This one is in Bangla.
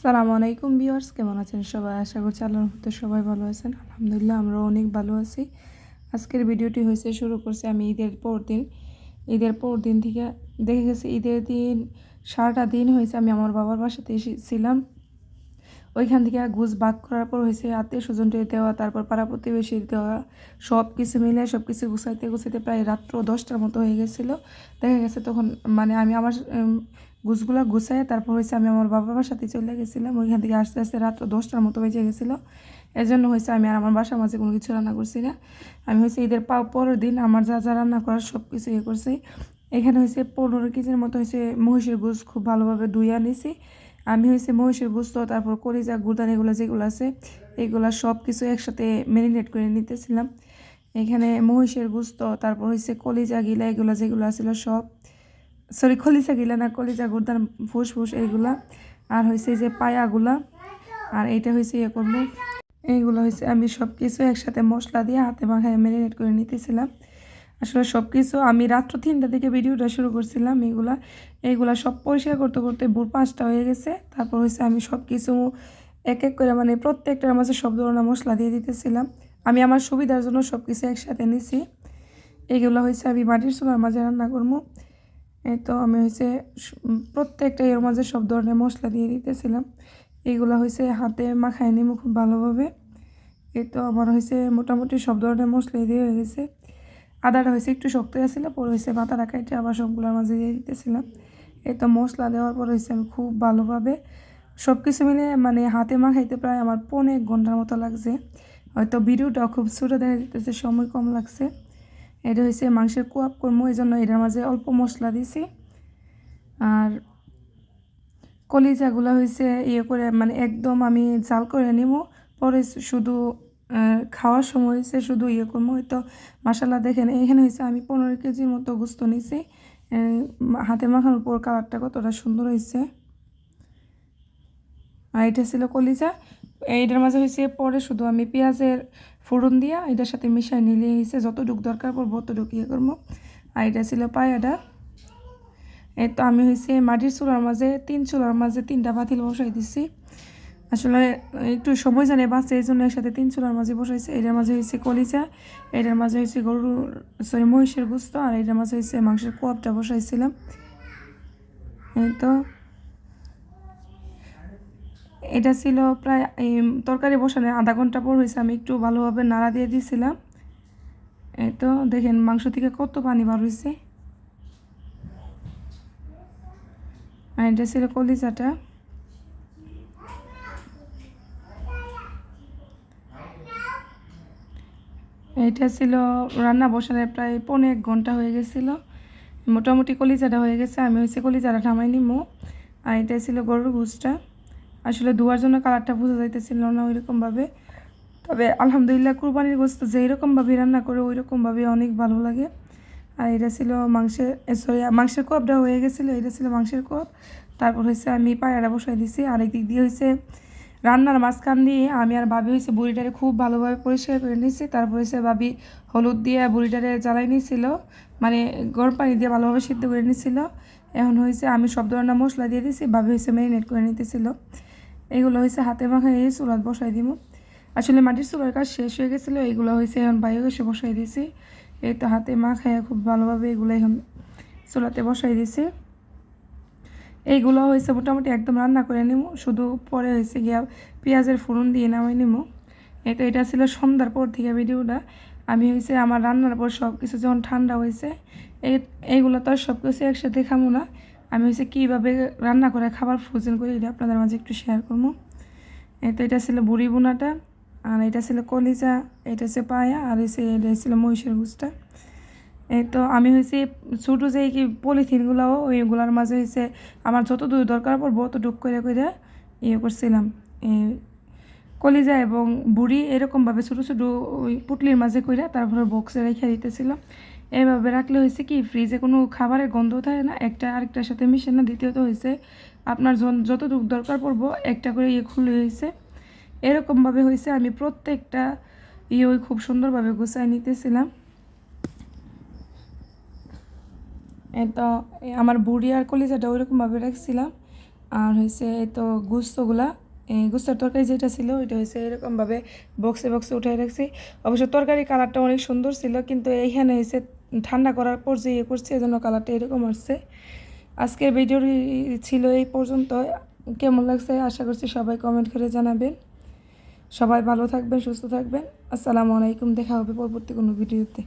সালামু আলাইকুম ভিউয়ার্স, কেমন আছেন সবাই? আশা করছি আল্লাহর মধ্যে সবাই ভালো আছেন। আলহামদুলিল্লাহ, আমরাও অনেক ভালো আছি। আজকের ভিডিওটি হয়েছে, শুরু করছি আমি ঈদের পর দিন। ঈদের পর দিন থেকে দেখে গেছি, ঈদের দিন, সারাটা দিন হয়েছে, আমি আমার বাবার বাসাতে এসেছিলাম ওইখান থেকে ঘুষ ভাগ করার পর হয়েছে, আত্মীয় স্বজনটি দেওয়া, তারপর পাড়া প্রতিবেশী দেওয়া সব কিছু মিলে সব কিছু গুছাইতে গুছাইতে প্রায় রাত্র দশটার মতো হয়ে গেছিল। দেখা গেছে তখন মানে আমি আমার গুছগুলো গুছাই তারপর হয়েছে আমি আমার বাবা বাবার সাথে চলে গেছিলাম। ওইখান থেকে আস্তে আস্তে রাত্র দশটার মতো বেজে গেছিল। এর জন্য হয়েছে আমি আর আমার বাসার মাঝে কোনো কিছু রান্না করছি না। আমি হয়েছে ঈদের পা, পরের দিন আমার যা যা রান্না করার সব কিছু ইয়ে করছি। এখানে হয়েছে পনেরো কেজির মতো হয়েছে মহিষের গুছ খুব ভালোভাবে ধুইয়া নিছি। আমি হয়েছে মহিষের গুস্ত, তারপর কলিজা গুদান এগুলো যেগুলো আছে, এগুলো সব কিছু একসাথে ম্যারিনেট করে নিতেছিলাম। এখানে মহিষের গুস্ত, তারপর হয়েছে কলিজা গিলা, এগুলো যেগুলো আছিল সব। সরি খলিজা গিলা না কলিজা গুদান ফুসফুস এইগুলা। আর হয়েছে যে পায়াগুলা। আর এইটা হয়েছে ইয়ে করব। এইগুলো হয়েছে আমি সব কিছু একসাথে মশলা দিয়ে হাতে মাখায় ম্যারিনেট করে নিতেছিলাম। আসলে সব কিছু আমি রাত্র তিনটা থেকে ভিডিওটা শুরু করছিলাম এইগুলা। এইগুলা সব পরিষ্কার করতে করতে ভোর পাঁচটা হয়ে গেছে। তারপর হয়েছে আমি সব কিছু এক এক করে মানে প্রত্যেকটার মাঝে সব ধরনের মশলা দিয়ে দিতেছিলাম। আমি আমার সুবিধার জন্য সব কিছু একসাথে নিছি। এইগুলো হয়েছে আমি মাটির চুলার মাঝে রান্না করব। এই তো আমি হয়েছে প্রত্যেকটা এর মাঝে সব ধরনের মশলা দিয়ে দিতেছিলাম। এইগুলো হয়েছে হাতে মাখায় নিমু খুব ভালোভাবে। এই তো আমার হয়েছে মোটামুটি সব ধরনের মশলা দিয়ে হয়ে গেছে। আদাটা হয়েছে একটু শক্ত আছিল, পরে হয়েছে পাতাটা কাটে আবার সবগুলোর মাঝে দিয়ে দিতেছিলাম। এই তো মশলা দেওয়ার পর হয়েছে আমি খুব ভালোভাবে সব কিছু মিলে মানে হাতে মাখাইতে প্রায় আমার পৌনে এক ঘণ্টার মতো লাগছে। হয়তো ভিডিওটা খুব ছোটো দেখা যেতেছে সময় কম লাগছে। এটা হয়েছে মাংসের কোয়াপ করব এই জন্য এটার মাঝে অল্প মশলা দিছি। আর কলিজাগুলো হয়েছে ইয়ে করে মানে একদম আমি জাল করে নিব পরে শুধু খাওয়ার সময় হয়েছে শুধু ইয়ে করব হয়তো মশালা দেখেন, এখানে হয়েছে আমি পনেরো কেজির মতো গুস্ত নিছি। হাতে মাখানোর পর কালারটা কতটা সুন্দর হয়েছে আর এটা ছিল কলিজা। এইটার মাঝে হয়েছে, পরে শুধু আমি পেঁয়াজের ফোড়ন দিয়া এটার সাথে মিশাই নিলে হয়েছে, যতটুক দরকার পড়ব অতটুক ইয়ে করব। আর এটা ছিল পায়াটা এই তো আমি হয়েছে মাটির চুলার মাঝে, তিন চুলার মাঝে তিনটা পাতিল বসাই দিছি। আসলে একটু সময় জানে বাঁচে, এই জন্য একসাথে তিন চুলার মাঝে বসাইছে। এটার মাঝে হয়েছে কলিজা, এটার মাঝে হয়েছে গরুর সরি মহিষের গুস্ত, আর এটার মাঝে হয়েছে মাংসের কোয়াবটা বসাইছিলাম। এই তো এটা ছিল প্রায় এই তরকারি বসানো আধা ঘণ্টা পর হয়েছে, আমি একটু ভালোভাবে নাড়া দিয়ে দিয়েছিলাম এই তো দেখেন মাংস থেকে কত পানি বার হয়েছে। আর এটা ছিল কলিজাটা। এটা ছিল রান্না বসানোর প্রায় পৌনে এক ঘণ্টা হয়ে গেছিল। মোটামুটি কলিজাটা হয়ে গেছে, আমি হয়েছে কলিজাটা ঠামাই নিমো। আর এটা ছিল গরুর গুসটা আসলে ধোয়ার জন্য কালারটা বোঝা যাইতেছিল না ওইরকমভাবে। তবে আলহামদুলিল্লাহ কুরবানির গোস্ত যেই রকমভাবে রান্না করে ওই রকমভাবে অনেক ভালো লাগে। আর এটা ছিল মাংসের সরি, মাংসের কোয়াবটা হয়ে গেছিল, এটা ছিল মাংসের কোয়াব তারপর হয়েছে আমি পায়রা বসাই দিছি আর একদিক দিয়ে হয়েছে রান্নার মাঝখান দিয়ে আমি আর ভাবি হয়েছে বুড়িটারে খুব ভালোভাবে পরিষ্কার করে নিয়েছি তারপর হয়েছে ভাবি হলুদ দিয়ে বুড়িটারে জ্বালাই নিয়েছিল মানে গরম পানি দিয়ে ভালোভাবে সিদ্ধ করে নিয়েছিল এখন হয়েছে আমি সব ধরনের মশলা দিয়ে দিয়েছি ভাবি হয়েছে ম্যারিনেট করে নিতেছিল। এগুলো হয়েছে হাতে মাখায় এই চুলাত বসাই দিব আসলে মাটির চুলার কাজ শেষ হয়ে গেছিল, এগুলো হয়েছে এখন এসে বসাই দিয়েছি এই তো হাতে মাখায় খুব ভালোভাবে এগুলো এখন চুলাতে বসাই দিয়েছি এইগুলো হয়েছে মোটামুটি একদম রান্না করে নিব শুধু পরে হয়েছে গিয়া পেঁয়াজের ফোড়ন দিয়ে নামাই নিব এই তো এটা ছিল সন্ধ্যার পর থেকে ভিডিওটা। আমি হয়েছে আমার রান্নার পর সব কিছু যখন ঠান্ডা হয়েছে এই এইগুলো তো আর সব কিছু একসাথে খামো না। আমি হচ্ছে কীভাবে রান্না করে খাবার ফ্রোজেন করি এটা আপনাদের মাঝে একটু শেয়ার করব। তো এটা ছিল বুড়ি বোনাটা, আর এটা ছিল কলিজা, এটা হচ্ছে পায়া, আর এসে এটা ছিল মহিষের গুছটা এই তো আমি হয়েছে ছোটো যে কি পলিথিনগুলোও ওইগুলোর মাঝে হয়েছে আমার যত দূর দরকার পড়ব অত ডুক করে করে ইয়ে করছিলাম। এই কলিজা এবং বুড়ি এরকমভাবে ছোটো ছোটো ওই পুটলির মাঝে কইরা তারপরে বক্সে রেখে দিতেছিলাম। এইভাবে রাখলে হয়েছে কি ফ্রিজে কোনো খাবারের গন্ধ থাকে না, একটা আরেকটার সাথে মিশে না, দ্বিতীয়ত হয়েছে আপনার যতটুকু দরকার পড়ব, একটা করে ইয়ে খুলে হয়েছে। এরকমভাবে হয়েছে, আমি প্রত্যেকটা ইয়ে ওই খুব সুন্দরভাবে গুছাই নিতেছিলাম। তো আমার বুড়ি আর কলিজাটা ওইরকমভাবে রাখছিলাম। আর হয়েছে তো গুস্তগুলা গুস্তের তরকারি যেটা ছিল, ওইটা হয়েছে এরকমভাবে বক্সে বক্সে উঠাই রাখছি। অবশ্য তরকারি কালারটা অনেক সুন্দর ছিল, কিন্তু এইখানে হয়েছে ঠান্ডা করার পর যে ইয়ে করছে এই জন্য কালারটা এরকম আসছে। আজকের ভিডিওটি ছিল এই পর্যন্ত। কেমন লাগছে আশা করছি সবাই কমেন্ট করে জানাবেন। সবাই ভালো থাকবেন, সুস্থ থাকবেন। আসসালামু আলাইকুম, দেখা হবে পরবর্তী কোনো ভিডিওতে